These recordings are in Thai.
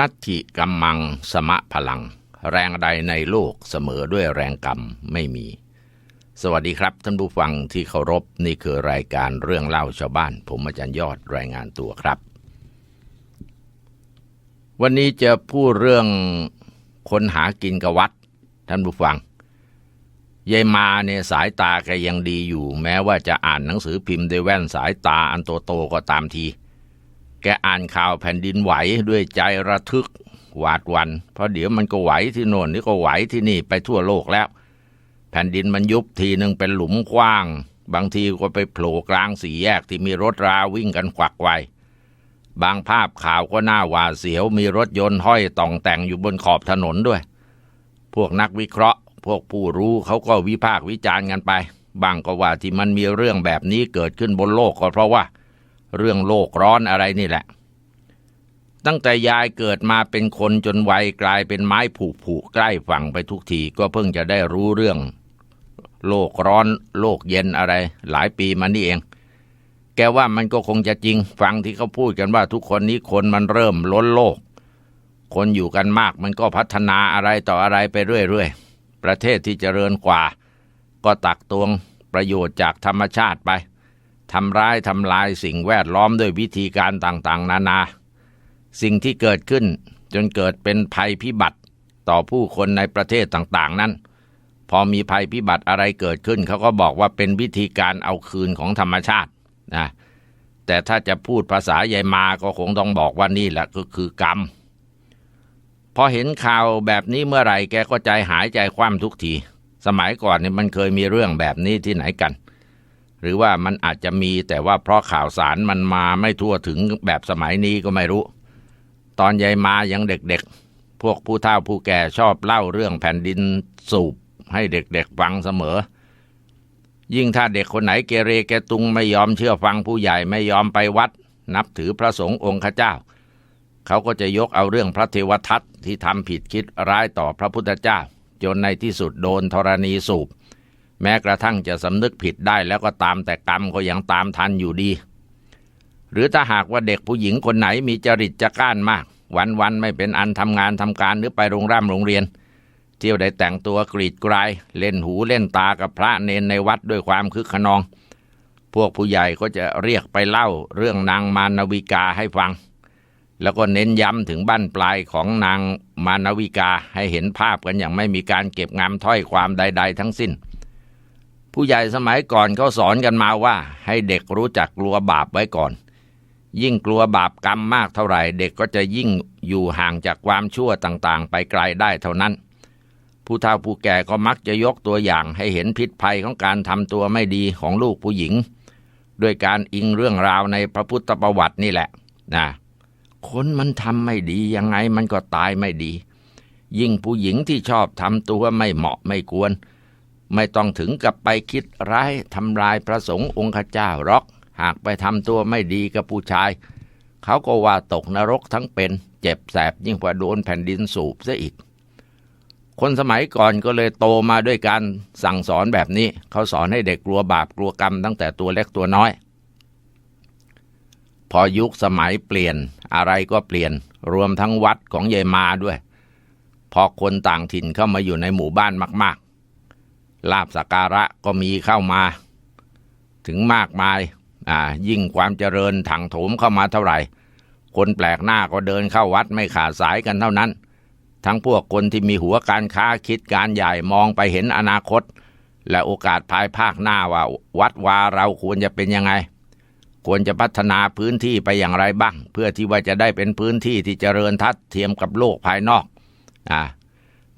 นัตถิกัมมังสมะพลัง แรงใดในโลกเสมอด้วยแรงกรรมไม่มี สวัสดีครับท่านผู้ฟังที่เคารพนี่คือรายการเรื่องเล่าชาวบ้าน ผมอาจารย์ยอดรายงานตัวครับ วันนี้จะพูดเรื่องคนหากินกับวัด ท่านผู้ฟังยายมาเนี่ยสายตาแกยังดีอยู่ แม้ว่าจะอ่านหนังสือพิมพ์ด้วยแว่นสายตาอันโตๆก็ตามที แกอ่านข่าวแผ่นดินไหวด้วยใจระทึกหวาดวัน เพราะเดี๋ยวมันก็ไหวที่โน่นนี่ก็ไหวที่นี่ไปทั่วโลกแล้ว แผ่นดินมันยุบทีหนึ่งเป็นหลุมกว้าง บางทีก็ไปโผล่กลางสี่แยกที่มีรถราวิ่งกันขวักไวบางภาพข่าวก็น่าหวาดเสียวมีรถยนต์ห้อยต่องแต่งอยู่บนขอบถนนด้วย พวกนักวิเคราะห์ พวกผู้รู้เขาก็วิพากษ์วิจารณ์กันไป บางก็ว่าที่มันมีเรื่องแบบนี้เกิดขึ้นบนโลกก็เพราะว่า เรื่องโลกร้อนอะไรนี่แหละ ตั้งแต่ยายเกิดมาเป็นคนจนวัยกลายเป็นไม้ผูกผูกใกล้ฝั่งไปทุกทีก็เพิ่งจะได้รู้เรื่อง โลกร้อน โลกเย็นอะไร หลายปีมานี่เอง แกว่ามันก็คงจะจริงฟังที่เขาพูดกันว่าทุกคนนี้คนมันเริ่มล้นโลก คนอยู่กันมากมันก็พัฒนาอะไรต่ออะไรไปเรื่อยๆประเทศที่เจริญกว่า ก็ตักตวงประโยชน์จากธรรมชาติไป ทำร้ายทำลายสิ่งแวดล้อมด้วยวิธีการต่างๆ นานา สิ่งที่เกิดขึ้นจนเกิดเป็นภัยพิบัติต่อผู้คนในประเทศต่างๆ นั้น พอมีภัยพิบัติอะไรเกิดขึ้น เขาก็บอกว่าเป็นวิธีการเอาคืนของธรรมชาตินะแต่ถ้าจะพูดภาษายายมาก็คงต้องบอกว่านี่แหละก็คือกรรม พอเห็นข่าวแบบนี้เมื่อไหร่แกก็ใจหายใจคว่ำทุกที สมัยก่อนเนี่ยมันเคยมีเรื่องแบบนี้ที่ไหนกัน หรือว่ามันอาจจะมีแต่ว่าเพราะข่าวสารมันมาไม่ทั่วถึงแบบสมัยนี้ก็ไม่รู้ ตอนยายมายังเด็กๆ พวกผู้เฒ่าผู้แก่ชอบเล่าเรื่องแผ่นดินสูบให้เด็กๆฟังเสมอ ยิ่งถ้าเด็กคนไหนเกเรแกตุงไม่ยอมเชื่อฟังผู้ใหญ่ไม่ยอมไปวัด นับถือพระสงฆ์องค์ข้าเจ้า เขาก็จะยกเอาเรื่องพระเทวทัตที่ทำผิดคิดร้ายต่อพระพุทธเจ้า จนในที่สุดโดนธรณีสูบ แม้กระทั่งจะสำนึกผิดได้แล้วก็ตามแต่กรรมก็ยังตามทันอยู่ดี หรือถ้าหากว่าเด็กผู้หญิงคนไหนมีจริตจะก้านมาก วันๆไม่เป็นอันทำงานทำการหรือไปโรงแรมโรงเรียน เที่ยวได้แต่งตัวกรีดกราย เล่นหูเล่นตากับพระเนนในวัดด้วยความคึกขนอง พวกผู้ใหญ่ก็จะเรียกไปเล่าเรื่องนางมานวิกาให้ฟัง แล้วก็เน้นย้ำถึงบั้นปลายของนางมานวิกาให้เห็นภาพกันอย่างไม่มีการเก็บงำถ้อยความใด ๆ ทั้งสิ้น ผู้ใหญ่สมัยก่อนเขาสอนกันมาว่า ให้เด็กรู้จักกลัวบาปไว้ก่อน ยิ่งกลัวบาปกรรมมากเท่าไหร่ เด็กก็จะยิ่งอยู่ห่างจากความชั่วต่างๆ ไปไกลได้เท่านั้น ผู้เฒ่าผู้แก่ก็มักจะยกตัวอย่างให้เห็นพิษภัยของการทำตัวไม่ดีของลูกผู้หญิง ด้วยการอิงเรื่องราวในพระพุทธประวัตินี่แหละนะคนมันทำไม่ดียังไงมันก็ตายไม่ดี ยิ่งผู้หญิงที่ชอบทำตัวไม่เหมาะไม่ควร ไม่ต้องถึงกับไปคิดร้ายทำลายพระสงฆ์องค์ข้าเจ้าหรอก หากไปทำตัวไม่ดีกับผู้ชาย เขาก็ว่าตกนรกทั้งเป็น เจ็บแสบยิ่งกว่าโดนแผ่นดินสูบซะอีก คนสมัยก่อนก็เลยโตมาด้วยการสั่งสอนแบบนี้ เขาสอนให้เด็กกลัวบาปกลัวกรรมตั้งแต่ตัวเล็กตัวน้อย พอยุคสมัยเปลี่ยนอะไรก็เปลี่ยนรวมทั้งวัดของยายมาด้วย พอคนต่างถิ่นเข้ามาอยู่ในหมู่บ้านมากๆ ลาบสักการะก็มีเข้ามา ถึงมากมายอ่ายิ่งความเจริญถังโถมเข้ามาเท่าไหร่ คนแปลกหน้าก็เดินเข้าวัดไม่ขาดสายกันเท่านั้น ทั้งพวกคนที่มีหัวการค้าคิดการใหญ่มองไปเห็นอนาคต และโอกาสภายภาคหน้าว่าวัดวาเราควรจะเป็นยังไง ควรจะพัฒนาพื้นที่ไปอย่างไรบ้าง เพื่อที่ว่าจะได้เป็นพื้นที่ที่เจริญทัดเทียมกับโลกภายนอกอ่า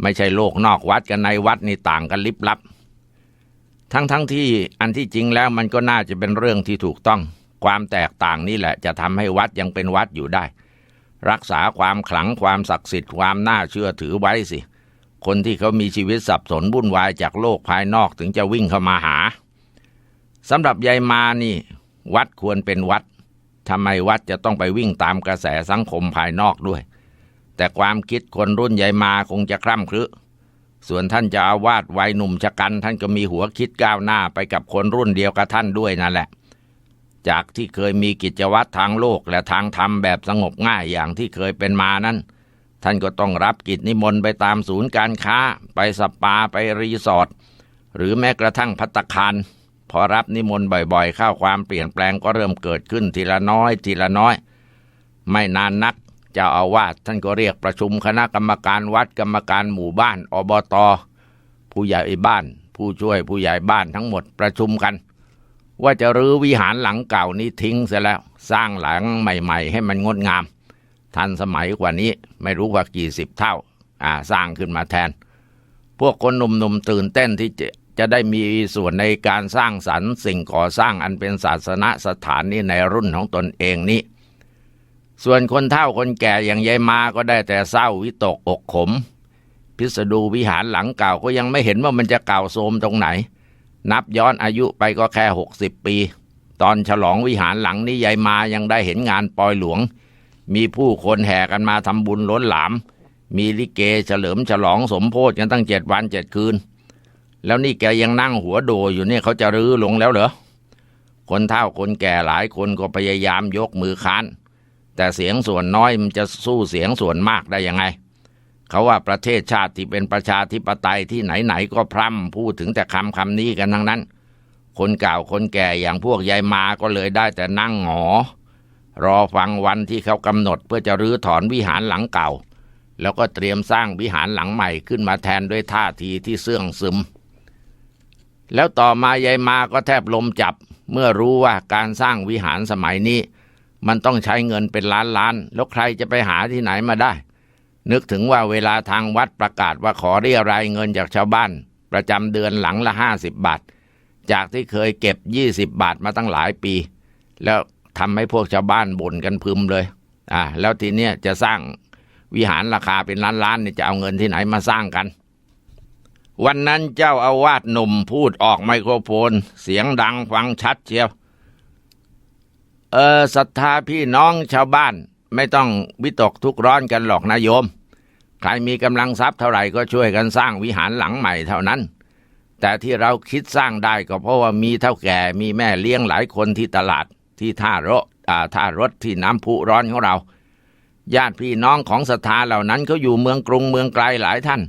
ไม่ใช่โลกนอกวัดกันในวัดนี่ต่างกันลิบลับ ทั้งทั้งที่อันที่จริงแล้วมันก็น่าจะเป็นเรื่องที่ถูกต้อง ความแตกต่างนี่แหละ จะทำให้วัดยังเป็นวัดอยู่ได้ รักษาความขลังความศักดิ์สิทธิ์ความน่าเชื่อถือไว้สิ คนที่เขามีชีวิตสับสนวุ่นวายจากโลกภายนอกถึงจะวิ่งเข้ามาหาสำหรับยายมานี่ วัดควรเป็นวัดทำไมวัดจะต้องไปวิ่งตามกระแสสังคมภายนอกด้วย แต่ความคิดคนรุ่นยายมาคงจะคร่ำครึ ส่วนท่านจะอาวาสวัยหนุ่มชะกัน ท่านก็มีหัวคิดก้าวหน้าไปกับคนรุ่นเดียวกับท่านด้วยนั่นแหละ จากที่เคยมีกิจวัตรทางโลกและทางธรรมแบบสงบง่ายอย่างที่เคยเป็นมานั้น ท่านก็ต้องรับกิจนิมนต์ไปตามศูนย์การค้า ไปสปาไปรีสอร์ทหรือแม้กระทั่งพัตตาคารพอรับนิมนต์บ่อยๆ เข้าความเปลี่ยนแปลงก็เริ่มเกิดขึ้นทีละน้อยทีละน้อย ไม่นานนัก เจ้าอาวาสท่านก็เรียกประชุมคณะกรรมการวัดกรรมการหมู่บ้านอบตผู้ใหญ่บ้าน ผู้ช่วยผู้ใหญ่บ้านทั้งหมดประชุมกัน ว่าจะรื้อวิหารหลังเก่านี้ทิ้งเสียแล้วสร้างหลังใหม่ ๆ ให้มันงดงาม ทันสมัยกว่านี้ไม่รู้ว่ากี่สิบเท่า อ่าสร้างขึ้นมาแทน พวกคนหนุ่มๆตื่นเต้นที่จะจะได้มีส่วนในการสร้างสรรค์สิ่งก่อสร้างอันเป็นศาสนสถานนี้ในรุ่นของตนเองนี้ ส่วนคนเฒ่าคนแก่อย่างยายมาก็ได้แต่เศร้าวิตกอกขม พิสดูวิหารหลังเก่าก็ยังไม่เห็นว่ามันจะเก่าโทรมตรงไหน นับย้อนอายุไปก็แค่หกสิบปี ตอนฉลองวิหารหลังนี้ยายมายังได้เห็นงานปอยหลวง มีผู้คนแห่กันมาทำบุญล้นหลาม มีลิเกเฉลิมฉลองสมโพธิกันตั้งเจ็ดวันเจ็ดคืน แล้วนี่แกยังนั่งหัวโดอยู่เนี่ยเขาจะรื้อลงแล้วเหรอคนเฒ่าคนแก่หลายคนก็พยายามยกมือค้าน แต่เสียงส่วนน้อยมันจะสู้เสียงส่วนมากได้ยังไง เขาว่าประเทศชาติที่เป็นประชาธิปไตยที่ไหนๆก็พร่ำพูดถึงแต่คำคำนี้กันทั้งนั้น คนเก่าคนแก่อย่างพวกยายมาก็เลยได้แต่นั่งหงอ รอฟังวันที่เขากำหนดเพื่อจะรื้อถอนวิหารหลังเก่า แล้วก็เตรียมสร้างวิหารหลังใหม่ขึ้นมาแทนด้วยท่าทีที่เสื่องซึม แล้วต่อมายายมาก็แทบลมจับเมื่อรู้ว่าการสร้างวิหารสมัยนี้ มันต้องใช้เงินเป็นล้านล้าน แล้วใครจะไปหาที่ไหนมาได้ นึกถึงว่าเวลาทางวัดประกาศว่าขอเรียรายเงินจากชาวบ้าน ประจำเดือนหลังละห้าสิบบาท จากที่เคยเก็บยี่สิบบาทมาตั้งหลายปี แล้วทำให้พวกชาวบ้านบ่นกันพึมเลยอ่าแล้วทีเนี้ยจะสร้างวิหารราคาเป็นล้านล้านเนี่ยจะเอาเงินที่ไหนมาสร้างกัน วันนั้นเจ้าอาวาสหนุ่มพูดออกไมโครโฟน เสียงดังฟังชัดเชียว เออศรัทธาพี่น้องชาวบ้าน ไม่ต้องวิตกทุกร้อนกันหรอกนะโยม ใครมีกำลังทรัพย์เท่าไหร่ก็ช่วยกันสร้างวิหารหลังใหม่เท่านั้น แต่ที่เราคิดสร้างได้ก็เพราะว่ามีเท่าแก่มีแม่เลี้ยงหลายคนที่ตลาดที่ท่ารถอ่าท่ารถที่น้ำพุร้อนของเรา ญาติพี่น้องของศรัทธาเหล่านั้นเขาอยู่เมืองกรุงเมืองไกลหลายท่าน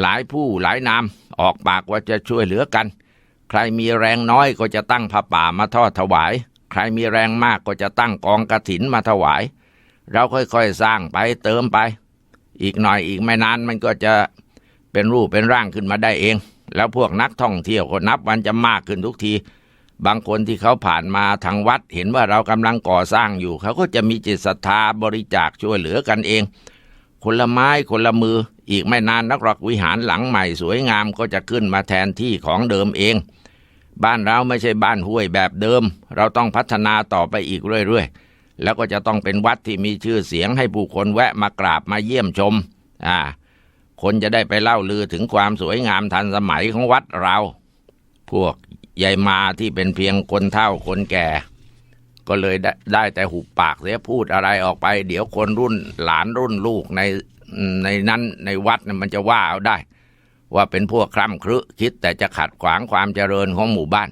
หลายผู้หลายนามออกปากว่าจะช่วยเหลือกัน ใครมีแรงน้อยก็จะตั้งผ้าป่ามาทอดถวาย ใครมีแรงมากก็จะตั้งกองกระถินมาถวาย เราค่อยๆสร้างไปเติมไป อีกหน่อยอีกไม่นานมันก็จะเป็นรูปเป็นร่างขึ้นมาได้เอง แล้วพวกนักท่องเที่ยวก็นับวันจะมากขึ้นทุกที บางคนที่เขาผ่านมาทางวัด เห็นว่าเรากำลังก่อสร้างอยู่ เขาก็จะมีจิตศรัทธาบริจาคช่วยเหลือกันเอง คนละไม้คนละมืออีกไม่นานนักหรอกวิหารหลังใหม่สวยงามก็จะขึ้นมาแทนที่ของเดิมเอง บ้านเราไม่ใช่บ้านห้วยแบบเดิม เราต้องพัฒนาต่อไปอีกเรื่อยๆ แล้วก็จะต้องเป็นวัดที่มีชื่อเสียงให้ผู้คนแวะมากราบมาเยี่ยมชม อ่า คนจะได้ไปเล่าลือถึงความสวยงามทันสมัยของวัดเรา พวกยายมาที่เป็นเพียงคนเฒ่าคนแก่ ก็เลยได้ได้แต่หุบปากเสียพูดอะไรออกไป เดี๋ยวคนรุ่นหลานรุ่นลูกในในนั้นในวัดมันจะว่าเอาได้ ว่าเป็นพวกคร่ำครึคิดแต่จะขัดขวางความเจริญของหมู่บ้าน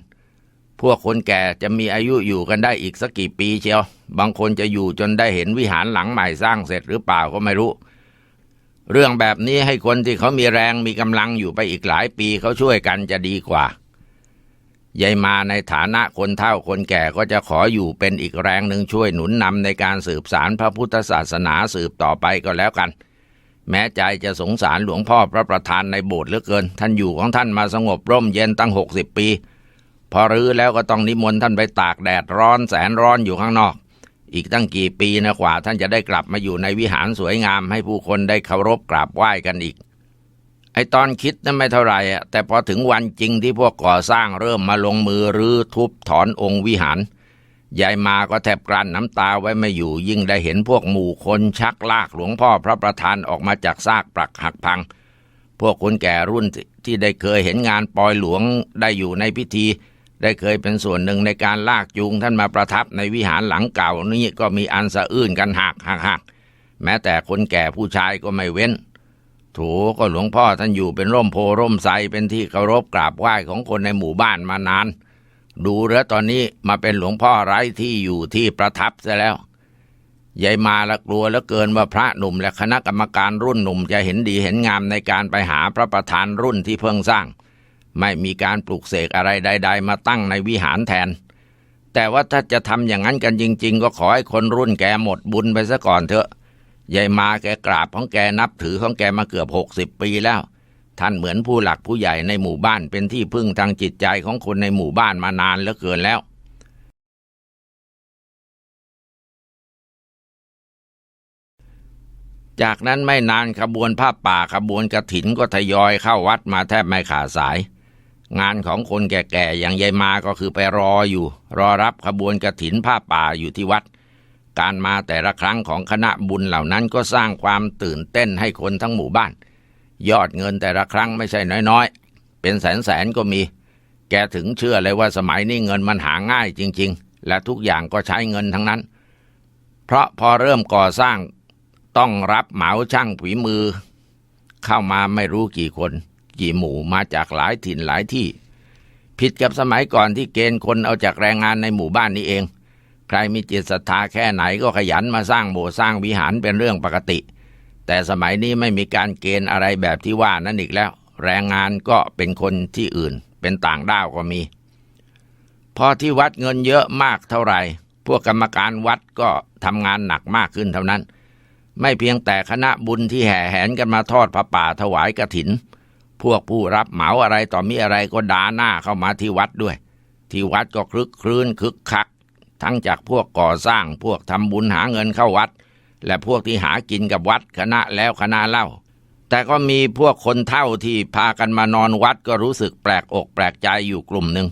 พวกคนแก่จะมีอายุอยู่กันได้อีกสักกี่ปีเชียว บางคนจะอยู่จนได้เห็นวิหารหลังใหม่สร้างเสร็จหรือเปล่าก็ไม่รู้ เรื่องแบบนี้ให้คนที่เขามีแรงมีกำลังอยู่ไปอีกหลายปีเขาช่วยกันจะดีกว่ายายมาในฐานะคนเฒ่าคนแก่ก็จะขออยู่เป็นอีกแรงหนึ่งช่วยหนุนนำในการสืบสารพระพุทธศาสนาสืบต่อไปก็แล้วกัน แม้ใจจะสงสารหลวงพ่อพระประธานในโบสถ์เหลือเกิน ท่านอยู่ของท่านมาสงบร่มเย็นตั้งหกสิบปี พอรื้อแล้วก็ต้องนิมนต์ท่านไปตากแดดร้อนแสนร้อนอยู่ข้างนอก อีกตั้งกี่ปีนะกว่า ท่านจะได้กลับมาอยู่ในวิหารสวยงามให้ผู้คนได้เคารพกราบไหว้กันอีก ไอตอนคิดนั้นไม่เท่าไหร่อะแต่พอถึงวันจริงที่พวกก่อสร้างเริ่มมาลงมือรื้อทุบถอนองค์วิหาร ยายมาก็แทบกลั้นน้ำตาไว้ไม่อยู่ยิ่งได้เห็นพวกหมู่คนชักลากหลวงพ่อพระประธานออกมาจากซากปรักหักพัง พวกคนแก่รุ่นที่ได้เคยเห็นงานปอยหลวงได้อยู่ในพิธี ได้เคยเป็นส่วนหนึ่งในการลากจูงท่านมาประทับในวิหารหลังเก่านี้ก็มีอันสะอื้นกันหักหักหักแม้แต่คนแก่ผู้ชายก็ไม่เว้นโถก็หลวงพ่อท่านอยู่เป็นร่มโพร่มไทรเป็นที่เคารพกราบไหว้ของคนในหมู่บ้านมานาน ดูแล้วตอนนี้มาเป็นหลวงพ่อไร้ที่อยู่ที่ประทับซะแล้วยายมาละกลัวแล้วเกินว่าพระหนุ่มและคณะกรรมการรุ่นหนุ่มจะเห็นดีเห็นงามในการไปหาพระประธานรุ่นที่เพิ่งสร้าง ไม่มีการปลุกเสกอะไรใด ๆ มาตั้งในวิหารแทน แต่ว่าถ้าจะทำอย่างนั้นกันจริง ๆ ก็ขอให้คนรุ่นแกหมดบุญไปซะก่อนเถอะยายมาแกกราบของแกนับถือของแกมาเกือบหกสิบปีแล้ว ท่านเหมือนผู้หลักผู้ใหญ่ในหมู่บ้านเป็นที่พึ่งทางจิตใจของคนในหมู่บ้านมานานเหลือเกินแล้ว จากนั้นไม่นานขบวนผ้าป่าขบวนกระถินก็ทยอยเข้าวัดมาแทบไม่ขาดสาย งานของคนแก่ๆอย่างยายมาก็คือไปรออยู่ รอรับขบวนกระถินผ้าป่าอยู่ที่วัด การมาแต่ละครั้งของคณะบุญเหล่านั้นก็สร้างความตื่นเต้นให้คนทั้งหมู่บ้าน ยอดเงินแต่ละครั้งไม่ใช่น้อยๆ เป็นแสนๆก็มี แกถึงเชื่อเลยว่าสมัยนี้เงินมันหาง่ายจริง ๆ และทุกอย่างก็ใช้เงินทั้งนั้น เพราะพอเริ่มก่อสร้างต้องรับเหมาช่างฝีมือ เข้ามาไม่รู้กี่คน กี่หมู่มาจากหลายถิ่นหลายที่ ผิดกับสมัยก่อนที่เกณฑ์คนเอาจากแรงงานในหมู่บ้านนี้เอง ใครมีจิตศรัทธาแค่ไหนก็ขยันมาสร้างโบสถ์สร้างวิหารเป็นเรื่องปกติ แต่สมัยนี้ไม่มีการเกณฑ์อะไรแบบที่ว่านั่นอีกแล้ว แรงงานก็เป็นคนที่อื่น เป็นต่างด้าวก็มี พอที่วัดเงินเยอะมากเท่าไหร่ พวกกรรมการวัดก็ทำงานหนักมากขึ้นเท่านั้น ไม่เพียงแต่คณะบุญที่แห่แหนกันมาทอดผ้าป่าถวายกระถิน พวกผู้รับเหมาอะไรต่อมีอะไรก็ด่าหน้าเข้ามาที่วัดด้วย ที่วัดก็คลึกครื้นคึกคัก ทั้งจากพวกก่อสร้างพวกทำบุญหาเงินเข้าวัด และพวกที่หากินกับวัดคณะแล้วคณะเล่า แต่ก็มีพวกคนเท่าที่พากันมานอนวัดก็รู้สึกแปลกอกแปลกใจอยู่กลุ่มหนึ่ง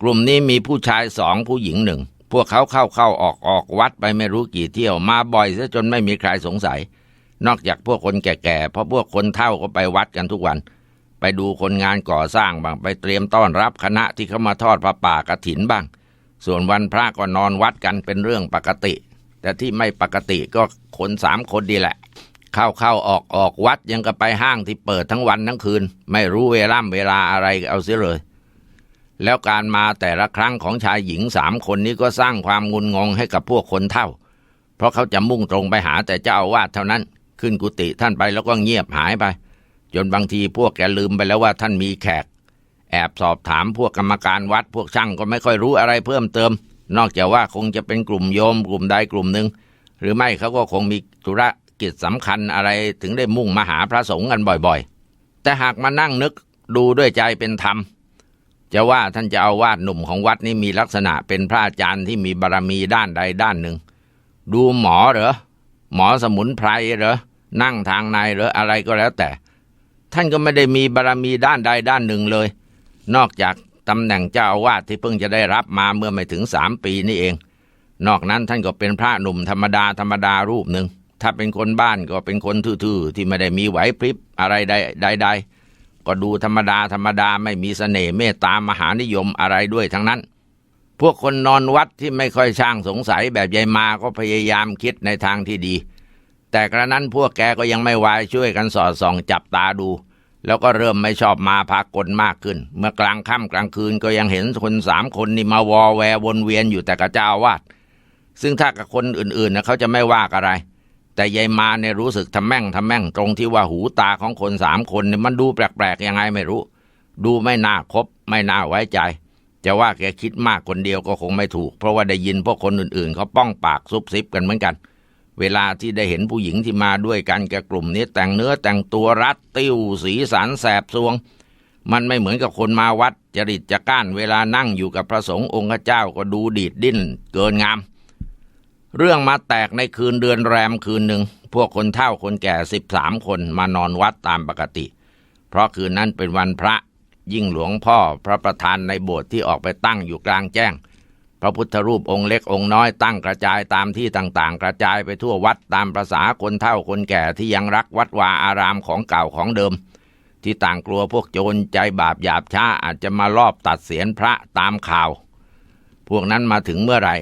กลุ่มนี้มีผู้ชายสองผู้หญิงหนึ่งพวกเขาเข้าเข้าออกออกวัดไปไม่รู้กี่เที่ยวมาบ่อยซะจนไม่มีใครสงสัย นอกจากพวกคนแก่ๆเพราะพวกคนเท่าก็ไปวัดกันทุกวัน ไปดูคนงานก่อสร้างบ้างไปเตรียมต้อนรับคณะที่เขามาทอดผ้าป่ากฐินบ้าง ส่วนวันพระก็นอนวัดกันเป็นเรื่องปกติ แต่ที่ไม่ปกติก็คนสามคนดีแหละ เข้าเข้าออกออกวัดยังกับไปห้างที่เปิดทั้งวันทั้งคืน ไม่รู้เวล่ำเวลาอะไรเอาเสียเลย แล้วการมาแต่ละครั้งของชายหญิงสามคนนี้ก็สร้างความงุนงงให้กับพวกคนเท่า เพราะเขาจะมุ่งตรงไปหาแต่เจ้าอาวาสเท่านั้น ขึ้นกุฏิท่านไปแล้วก็เงียบหายไป จนบางทีพวกแกลืมไปแล้วว่าท่านมีแขก แอบสอบถามพวกกรรมการวัดพวกช่างก็ไม่ค่อยรู้อะไรเพิ่มเติม นอกจากว่าคงจะเป็นกลุ่มโยมกลุ่มใดกลุ่มหนึ่งหรือไม่เขาก็คงมีธุระกิจสำคัญอะไรถึงได้มุ่งมาหาพระสงฆ์กันบ่อยๆ แต่หากมานั่งนึกดูด้วยใจเป็นธรรม จะว่าท่านจะเอาวาดหนุ่มของวัดนี้มีลักษณะเป็นพระอาจารย์ที่มีบารรมีด้านใดด้านหนึ่ง ดูหมอเหรอหมอสมุนไพรเหรอนั่งทางในเหรออะไรก็แล้วแต่ ท่านก็ไม่ได้มีบารรมีด้านใดด้านหนึ่งเลย นอกจาก ตำแหน่งเจ้าอาวาสที่เพิ่งจะได้รับมาเมื่อไม่ถึงสามปีนี่เอง นอกนั้นท่านก็เป็นพระหนุ่มธรรมดาธรรมดารูปหนึ่ง ถ้าเป็นคนบ้านก็เป็นคนทื่อๆ ที่ไม่ได้มีไหวพริบอะไรใดๆ ก็ดูธรรมดาธรรมดาไม่มีเสน่ห์เมตตามหานิยมอะไรด้วยทั้งนั้น พวกคนนอนวัดที่ไม่ค่อยช่างสงสัยแบบยายมาก็พยายามคิดในทางที่ดี แต่กระนั้นพวกแกก็ยังไม่วายช่วยกันสอดส่องจับตาดู แล้วก็เริ่มไม่ชอบมาพากลมากขึ้น เมื่อกลางค่ำกลางคืนก็ยังเห็นคนสามคนนี่มาวอแววนเวียนอยู่แต่กับเจ้าวาดซึ่งถ้ากับคนอื่นๆนะเขาจะไม่ว่าอะไร แต่ยายมาเนี่ยรู้สึกทำแม่งทำแม่งตรงที่ว่าหูตาของคนสามคนเนี่ยมันดูแปลกๆยังไงไม่รู้ ดูไม่น่าคบไม่น่าไว้ใจ จะว่าแกคิดมากคนเดียวก็คงไม่ถูก เพราะว่าได้ยินพวกคนอื่นๆเขาป้องปากซุบซิบกันเหมือนกัน เวลาที่ได้เห็นผู้หญิงที่มาด้วยกันกับกลุ่มนี้แต่งเนื้อแต่งตัวรัดติ้วสีสันแสบซวง มันไม่เหมือนกับคนมาวัดจริตจะก้านเวลานั่งอยู่กับพระสงฆ์องค์เจ้าก็ดูดีดดิ้นเกินงาม เรื่องมาแตกในคืนเดือนแรมคืนหนึ่งพวกคนเฒ่าคนแก่สิบสามคนมานอนวัดตามปกติ เพราะคืนนั้นเป็นวันพระยิ่งหลวงพ่อพระประธานในโบสถ์ที่ออกไปตั้งอยู่กลางแจ้ง พระพุทธรูปองค์เล็กองค์น้อยตั้งกระจายตามที่ต่างๆ กระจายไปทั่ววัดตามประษาคนเฒ่าคนแก่ที่ยังรักวัดวาอารามของเก่าของเดิม ที่ต่างกลัวพวกโจรใจบาปหยาบช้าอาจจะมาลอบตัดเสียนพระตามข่าว พวกนั้นมาถึงเมื่อไหร่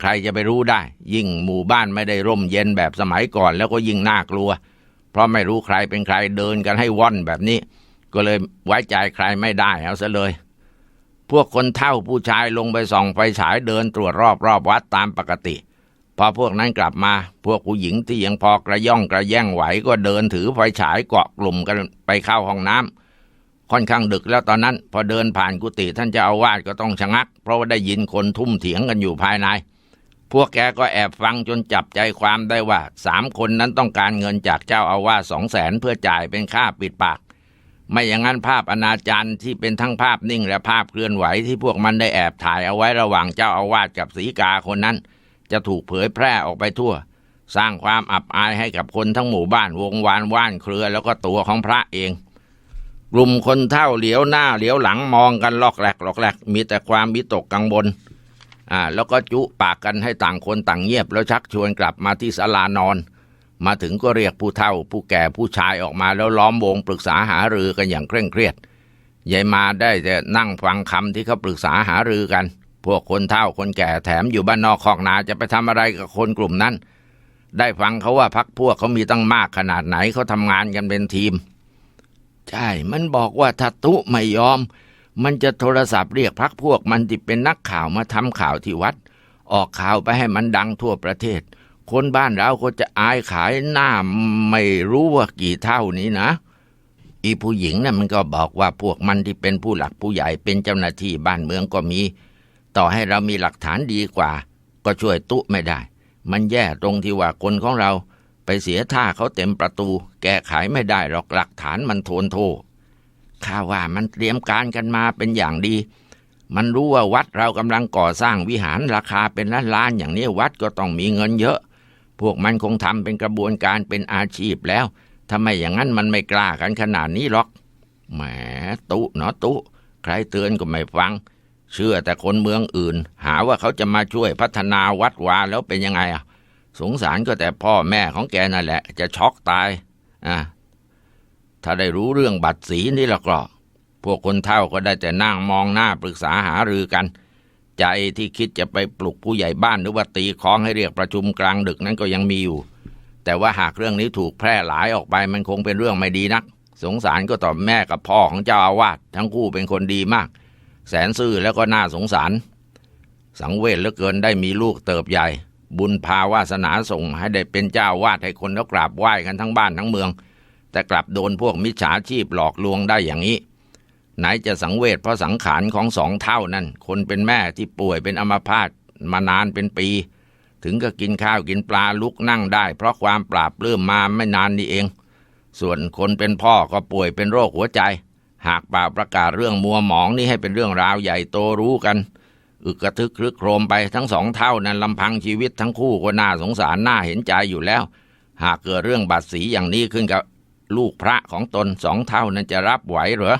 ใครจะไปรู้ได้ ยิ่งหมู่บ้านไม่ได้ร่มเย็นแบบสมัยก่อนแล้วก็ยิ่งน่ากลัว เพราะไม่รู้ใครเป็นใครเดินกันให้ว่อนแบบนี้ ก็เลยไว้ใจใครไม่ได้เอาซะเลย พวกคนเฒ่าผู้ชายลงไปส่องไฟฉายเดินตรวจรอบรอบวัดตามปกติ พอพวกนั้นกลับมา พวกผู้หญิงที่ยังพอกระย่องกระแย่งไหวก็เดินถือไฟฉายเกาะกลุ่มกันไปเข้าห้องน้ำค่อนข้างดึกแล้วตอนนั้น พอเดินผ่านกุฏิท่านเจ้าอาวาสก็ต้องชะงัก เพราะว่าได้ยินคนทุ่มเถียงกันอยู่ภายใน พวกแกก็แอบฟังจนจับใจความได้ว่าสามคนนั้นต้องการเงินจากเจ้าอาวาสสองแสนเพื่อจ่ายเป็นค่าปิดปาก ไม่อย่างนั้นภาพอนาจารที่เป็นทั้งภาพนิ่งและภาพเคลื่อนไหวที่พวกมันได้แอบถ่ายเอาไว้ระหว่างเจ้าอาวาสกับสีกาคนนั้น จะถูกเผยแพร่ออกไปทั่ว สร้างความอับอายให้กับคนทั้งหมู่บ้านวงวานว่านเครือแล้วก็ตัวของพระเอง กลุ่มคนเท่าเหลียวหน้าเหลียวหลังมองกันลอกแหลกลอกแหลกมีแต่ความวิตกกังวลอ่าแล้วก็จุปากกันให้ต่างคนต่างเงียบแล้วชักชวนกลับมาที่ศาลานอน มาถึงก็เรียกผู้เฒ่า ผู้แก่ผู้ชายออกมาแล้วล้อมวงปรึกษาหารือกันอย่างเคร่งเครียดยายมาได้แต่นั่งฟังคำที่เขาปรึกษาหารือกัน พวกคนเฒ่าคนแก่แถมอยู่บ้านนอกคอกนาจะไปทำอะไรกับคนกลุ่มนั้น ได้ฟังเขาว่าพักพวกเขามีตั้งมากขนาดไหนเขาทำงานกันเป็นทีม ใช่ มันบอกว่าถ้าตุไม่ยอม มันจะโทรศัพท์เรียกพักพวกมันที่เป็นนักข่าวมาทำข่าวที่วัด ออกข่าวไปให้มันดังทั่วประเทศ คนบ้านเราก็จะอายขายหน้าไม่รู้ว่ากี่เท่านี้นะ อีผู้หญิงน่ะมันก็บอกว่าพวกมันที่เป็นผู้หลักผู้ใหญ่เป็นเจ้าหน้าที่บ้านเมืองก็มี ต่อให้เรามีหลักฐานดีกว่า ก็ช่วยตุไม่ได้ มันแย่ตรงที่ว่าคนของเรา ไปเสียท่าเขาเต็มประตู แก้ไขไม่ได้หรอกหลักฐานมันโทนโทข้าว่ามันเตรียมการกันมาเป็นอย่างดี มันรู้ว่าวัดเรากำลังก่อสร้างวิหารราคาเป็นล้านล้านๆอย่างนี้วัดก็ต้องมีเงินเยอะ วกมันคงทำเป็นกระบวนการเป็นอาชีพแล้วทำไมอย่างนั้นมันไม่กล้ากันขนาดนี้หรอก แหมตุเนาะตุ ใครเตือนก็ไม่ฟัง เชื่อแต่คนเมืองอื่น หาว่าเขาจะมาช่วยพัฒนาวัดวาแล้วเป็นยังไงอะ สงสารก็แต่พ่อแม่ของแกนั่นแหละ จะช็อกตาย อะ ถ้าได้รู้เรื่องบัตรสีนี่ละก็พวกคนเฒ่าก็ได้แต่นั่งมองหน้าปรึกษาหารือกัน ใจที่คิดจะไปปลุกผู้ใหญ่บ้านหรือว่าตีคองให้เรียกประชุมกลางดึกนั้นก็ยังมีอยู่ แต่ว่าหากเรื่องนี้ถูกแพร่หลายออกไปมันคงเป็นเรื่องไม่ดีนัก สงสารก็ต่อแม่กับพ่อของเจ้าอาวาสทั้งคู่เป็นคนดีมาก แสนซื่อแล้วก็น่าสงสาร สังเวชเหลือเกินได้มีลูกเติบใหญ่ บุญพาวาสนาส่งให้ได้เป็นเจ้าอาวาดให้คนเขากราบไหว้กันทั้งบ้านทั้งเมือง แต่กลับโดนพวกมิจฉาชีพหลอกลวงได้อย่างนี้ ไหนจะสังเวชเพราะสังขารของสองเท่านั่นคนเป็นแม่ที่ป่วยเป็นอัมพาตมานานเป็นปี ถึงก็กินข้าวกินปลาลุกนั่งได้ เพราะความปราบปลื้มมาไม่นานนี้เอง ส่วนคนเป็นพ่อก็ป่วยเป็นโรคหัวใจ หากป่าประกาศเรื่องมัวหมองนี่ให้เป็นเรื่องราวใหญ่โตรู้กัน อึกกระทึกครึกโครมไปทั้งสองเท่านั้นลำพังชีวิตทั้งคู่ก็น่าสงสารน่าเห็นใจอยู่แล้ว หากเกิดเรื่องบาดสีอย่างนี้ขึ้นกับลูกพระของตนสองเท่านั้นจะรับไหวหรือ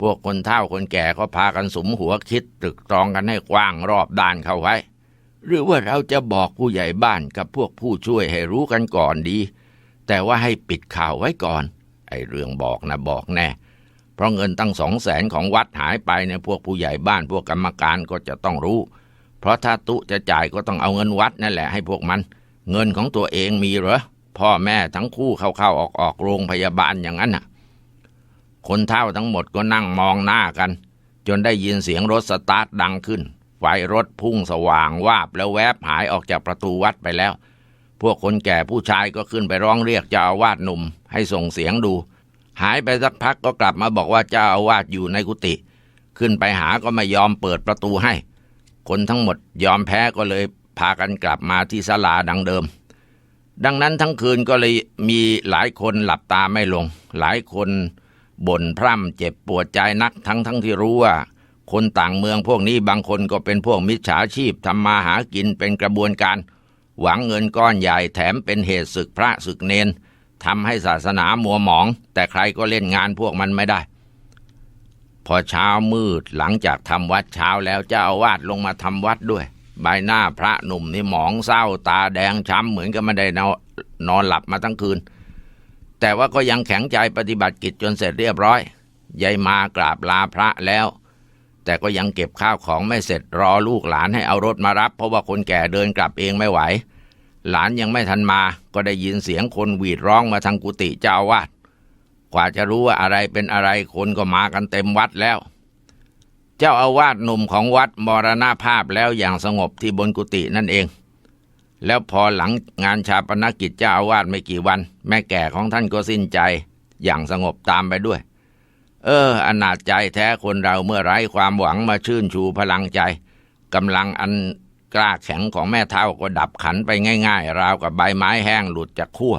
พวกคนเฒ่าคนแก่ก็พากันสมหัวคิดตรึกตรองกันให้กว้างรอบด้านเข้าไว้ หรือว่าเราจะบอกผู้ใหญ่บ้านกับพวกผู้ช่วยให้รู้กันก่อนดี แต่ว่าให้ปิดข่าวไว้ก่อน ไอ้เรื่องบอกนะบอกแน่ เพราะเงินตั้งสองแสนของวัดหายไปในยพวกผู้ใหญ่บ้านพวกกรรมการก็จะต้องรู้ เพราะถ้าตุจะจ่ายก็ต้องเอาเงินวัดนั่นแหละให้พวกมัน เงินของตัวเองมีเหรอพ่อแม่ทั้งคู่เข้าๆออกๆโรงพยาบาลอย่างนั้นน่ะ คนเฒ่าทั้งหมดก็นั่งมองหน้ากัน จนได้ยินเสียงรถสตาร์ทดังขึ้น ไฟรถพุ่งสว่างวาบแล้วแวบหายออกจากประตูวัดไปแล้ว พวกคนแก่ผู้ชายก็ขึ้นไปร้องเรียกเจ้าอาวาสหนุ่ม ให้ส่งเสียงดู หายไปสักพักก็กลับมาบอกว่าเจ้าอาวาสอยู่ในกุฏิขึ้นไปหาก็ไม่ยอมเปิดประตูให้ คนทั้งหมดยอมแพ้ก็เลยพากันกลับมาที่ศาลาดังเดิม ดังนั้นทั้งคืนก็เลยมีหลายคนหลับตาไม่ลง หลายคน บ่นพร่ำเจ็บปวดใจนักทั้งทั้งที่รู้ว่า คนต่างเมืองพวกนี้บางคนก็เป็นพวกมิจฉาชีพทำมาหากินเป็นกระบวนการ หวังเงินก้อนใหญ่แถมเป็นเหตุศึกพระศึกเนนทำให้ศาสนามัวหมอง แต่ใครก็เล่นงานพวกมันไม่ได้ พอเช้ามืดหลังจากทำวัดเช้าแล้วเจ้าอาวาสลงมาทำวัดด้วย ใบหน้าพระหนุ่มนี่หมองเศร้าตาแดงช้ำเหมือนกับไม่ได้นอนนอนหลับมาทั้งคืน แต่ว่าก็ยังแข็งใจปฏิบัติกิจจนเสร็จเรียบร้อยยายมากราบลาพระแล้ว แต่ก็ยังเก็บข้าวของไม่เสร็จรอลูกหลานให้เอารถมารับ เพราะว่าคนแก่เดินกลับเองไม่ไหว หลานยังไม่ทันมาก็ได้ยินเสียงคนหวีดร้องมาทางกุฏิเจ้าอาวาดกว่าจะรู้ว่าอะไรเป็นอะไรคนก็มากันเต็มวัดแล้ว เจ้าอาวาสหนุ่มของวัดมรณภาพแล้วอย่างสงบที่บนกุฏินั่นเอง แล้วพอหลังงานชาปนกิจเจ้าอาวาสไม่กี่วัน แม่แก่ของท่านก็สิ้นใจ อย่างสงบตามไปด้วย เออ อนาจใจแท้คนเราเมื่อไร้ความหวังมาชื่นชูพลังใจกำลังอันกล้าแข็งของแม่เท่าก็ดับขันไปง่าย ๆ ราวกับใบไม้แห้งหลุดจากขั้ว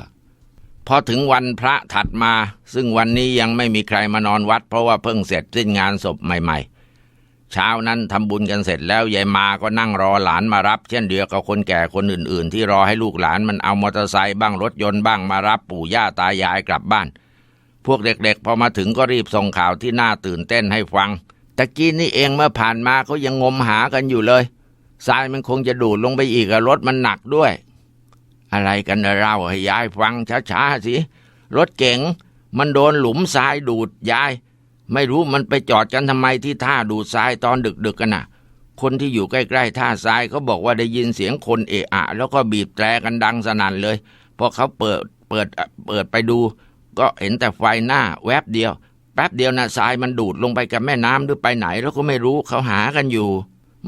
พอถึงวันพระถัดมา ซึ่งวันนี้ยังไม่มีใครมานอนวัด เพราะว่าเพิ่งเสร็จสิ้นงานศพใหม่ ๆ เช้านั้นทำบุญกันเสร็จแล้วยายมาก็นั่งรอหลานมารับ เช่นเดียวกับคนแก่คนอื่น ๆ ที่รอให้ลูกหลานมันเอามอเตอร์ไซค์บ้างรถยนต์บ้างมารับปู่ย่าตายายกลับบ้าน พวกเด็กๆ พอมาถึงก็รีบส่งข่าวที่น่าตื่นเต้นให้ฟังตะกี้นี่เองเมื่อผ่านมาเขายังงมหากันอยู่เลยทรายมันคงจะดูดลงไปอีกอะรถมันหนักด้วย อะไรกันเราให้ยายฟังช้าๆสิรถเก๋งมันโดนหลุมทรายดูดยาย ไม่รู้มันไปจอดกันทำไมที่ท่าดูดทรายตอนดึกๆกันน่ะ คนที่อยู่ใกล้ๆท่าทรายเขาบอกว่าได้ยินเสียงคนเอะอะ แล้วก็บีบแตรกันดังสนั่นเลย พอเขาเปิดเปิดเปิดไปดู ก็เห็นแต่ไฟหน้าแวบเดียว แป๊บเดียวนะทรายมันดูดลงไปกับแม่น้ำหรือไปไหน แล้วก็ไม่รู้เขาหากันอยู่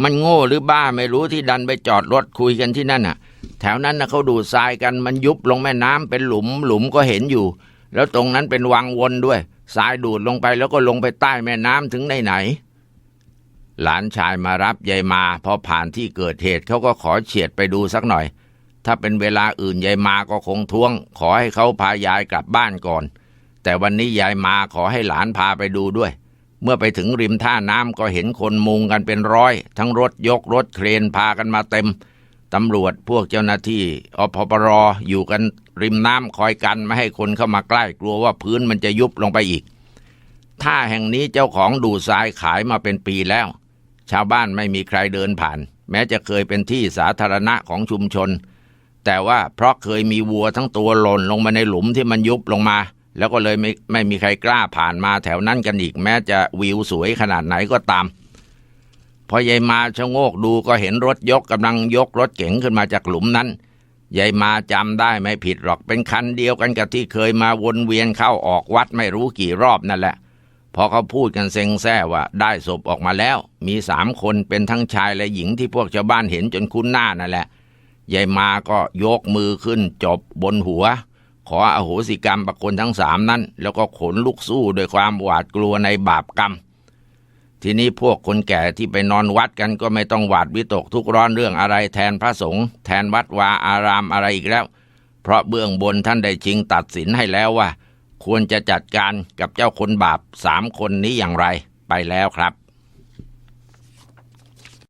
มันโง่หรือบ้าไม่รู้ที่ดันไปจอดรถคุยกันที่นั่นน่ะ แถวนั้นนะเขาดูดทรายกันมันยุบลงแม่น้ำเป็นหลุมหลุมก็เห็นอยู่ แล้วตรงนั้นเป็นวังวนด้วย ทรายดูดลงไปแล้วก็ลงไปใต้แม่น้ำถึงไหนไหน หลานชายมารับยายมา พอผ่านที่เกิดเหตุเขาก็ขอเฉียดไปดูสักหน่อย ถ้าเป็นเวลาอื่นยายมาก็คงท้วง ขอให้เขาพายายกลับบ้านก่อน แต่วันนี้ยายมาขอให้หลานพาไปดูด้วย เมื่อไปถึงริมท่าน้ำก็เห็นคนมุงกันเป็นร้อย ทั้งรถยกรถเครนพากันมาเต็มตำรวจพวกเจ้าหน้าที่อพปรอยู่กัน ริมน้ำคอยกันไม่ให้คนเข้ามาใกล้กลัวว่าพื้นมันจะยุบลงไปอีกท่าแห่งนี้เจ้าของดูทรายขายมาเป็นปีแล้ว ชาวบ้านไม่มีใครเดินผ่าน แม้จะเคยเป็นที่สาธารณะของชุมชน แต่ว่าเพราะเคยมีวัวทั้งตัวหล่นลงมาในหลุมที่มันยุบลงมา แล้วก็เลยไม่ไม่มีใครกล้าผ่านมาแถวนั้นกันอีก แม้จะวิวสวยขนาดไหนก็ตาม พอยายมาชะโงกดูก็เห็นรถยกกำลังยกรถเก๋งขึ้นมาจากหลุมนั้น ยายมาจำได้ไม่ผิดหรอกเป็นคันเดียวกันกับที่เคยมาวนเวียนเข้าออกวัดไม่รู้กี่รอบนั่นแหละ พอเขาพูดกันเซ็งแซ่ว่า ได้ศพออกมาแล้ว มีสามคนเป็นทั้งชายและหญิงที่พวกชาวบ้านเห็นจนคุ้นหน้านั่นแหละยายมาก็ยกมือขึ้นจบบนหัว ขออโหสิกรรมประคนทั้งสามนั้น แล้วก็ขนลุกสู้ด้วยความหวาดกลัวในบาปกรรม ทีนี้พวกคนแก่ที่ไปนอนวัดกันก็ไม่ต้องหวาดวิตกทุกร้อนเรื่องอะไรแทนพระสงฆ์แทนวัดวาอารามอะไรอีกแล้ว เพราะเบื้องบนท่านได้ชิงตัดสินให้แล้วว่า ควรจะจัดการกับเจ้าคนบาปสามคนนี้อย่างไรไปแล้วครับ